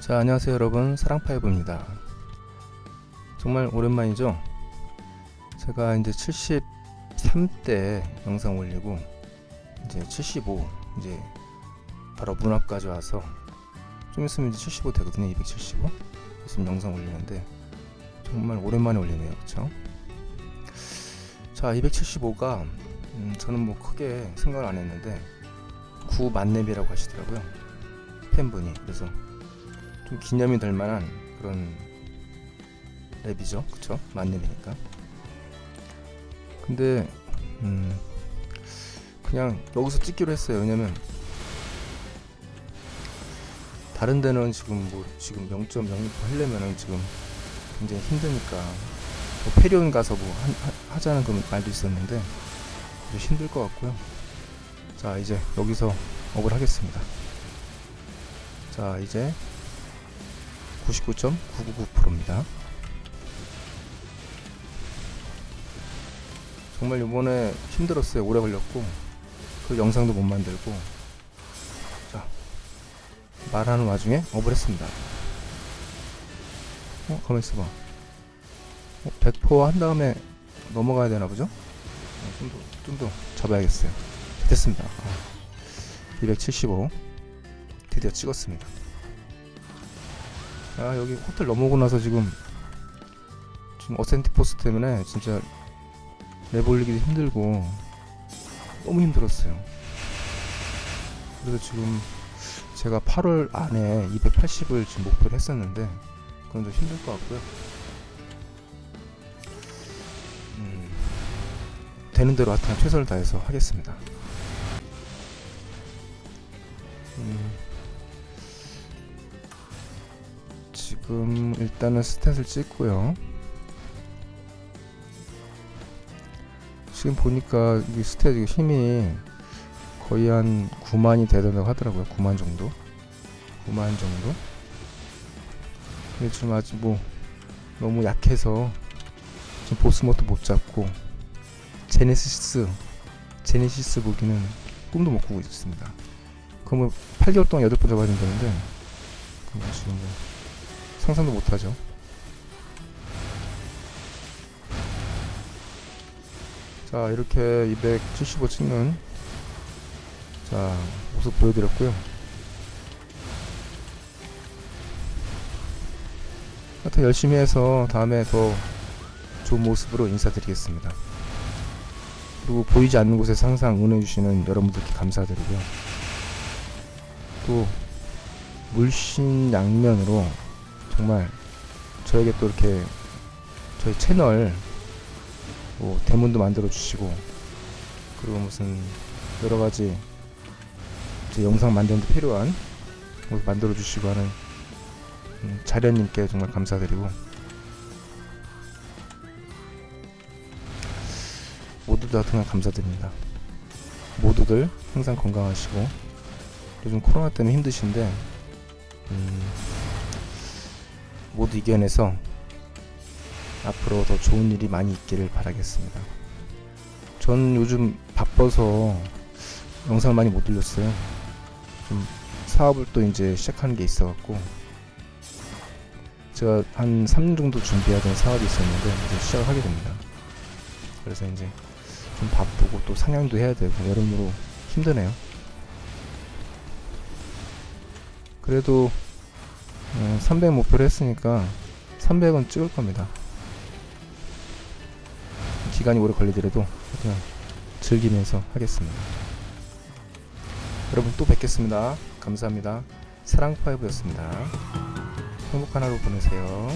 자, 안녕하세요, 여러분. 사랑파이브입니다. 정말 오랜만이죠? 제가 이제 73대 영상 올리고, 이제 75, 이제 바로 문 앞까지 와서, 좀 있으면 이제 75 되거든요, 275. 있으면 영상 올리는데, 정말 오랜만에 올리네요, 그쵸? 자, 275가, 음, 저는 뭐 크게 생각을 안 했는데, 구 만렙이라고 하시더라고요. 팬분이. 그래서 좀 기념이 될 만한 그런 랩이죠. 그쵸? 만렙이니까. 근데, 음, 그냥 여기서 찍기로 했어요. 왜냐면, 다른 데는 지금 뭐, 지금 0.06% 하려면은 지금 굉장히 힘드니까, 뭐 페리온 가서 뭐, 한- 하, 하 자는 그런 말도 있었는데, 좀 힘들 것 같고요. 자, 이제 여기서 업을 하겠습니다. 자, 이제 99.999%입니다. 정말 이번에 힘들었어요. 오래 걸렸고 그 영상도 못 만들고 자 말하는 와중에 업을 했습니다. 어 가만 있어봐. 어, 100%한 다음에 넘어가야 되나 보죠? 어, 좀더 좀 더 잡아야겠어요. 됐습니다. 아, 275 드디어 찍었습니다. 아 여기 호텔 넘어오고 나서 지금 지금 어센티 포스 때문에 진짜 랩 올리기도 힘들고 너무 힘들었어요. 그래서 지금 제가 8월 안에 280을 지금 목표를 했었는데 그건 좀 힘들 것 같고요. 음, 되는 대로 하여튼 최선을 다해서 하겠습니다. 음, 지금 일단은 스탯을 찍고요. 지금 보니까 이 스탯 이 힘이 거의 한 9만이 되던다고 하더라고요. 9만 정도. 9만 정도. 근데 지금 아직 뭐 너무 약해서 지금 보스모트 못 잡고 제네시스 제네시스 무기는 꿈도 못 꾸고 있습니다. 뭐 8개월 동안 8번 잡아야 된다는데 그거 지금 뭐 상상도 못하죠. 자 이렇게 275 찍는 자 모습 보여드렸고요. 하여튼 열심히 해서 다음에 더 좋은 모습으로 인사드리겠습니다. 그리고 보이지 않는 곳에서 항상 응원해주시는 여러분들께 감사드리고요. 또 물씬 양면으로 정말 저에게 또 이렇게 저희 채널 뭐 대문도 만들어 주시고 그리고 무슨 여러 가지 제 영상 만드는데 필요한 뭐 만들어 주시고 하는 음, 자련님께 정말 감사드리고 모두들 하여튼 감사드립니다. 모두들 항상 건강하시고 요즘 코로나 때문에 힘드신데 음, 모두 이겨내서 앞으로 더 좋은 일이 많이 있기를 바라겠습니다. 전 요즘 바빠서 영상을 많이 못 올렸어요. 좀 사업을 또 이제 시작하는 게 있어갖고 제가 한 3년 정도 되는 사업이 있었는데 이제 시작을 하게 됩니다. 그래서 이제 좀 바쁘고 또 상향도 해야 되고 여러모로 힘드네요. 그래도 300 목표를 했으니까 300은 찍을 겁니다. 기간이 오래 걸리더라도 그냥 즐기면서 하겠습니다. 여러분 또 뵙겠습니다. 감사합니다. 사랑파이브였습니다. 행복한 하루 보내세요.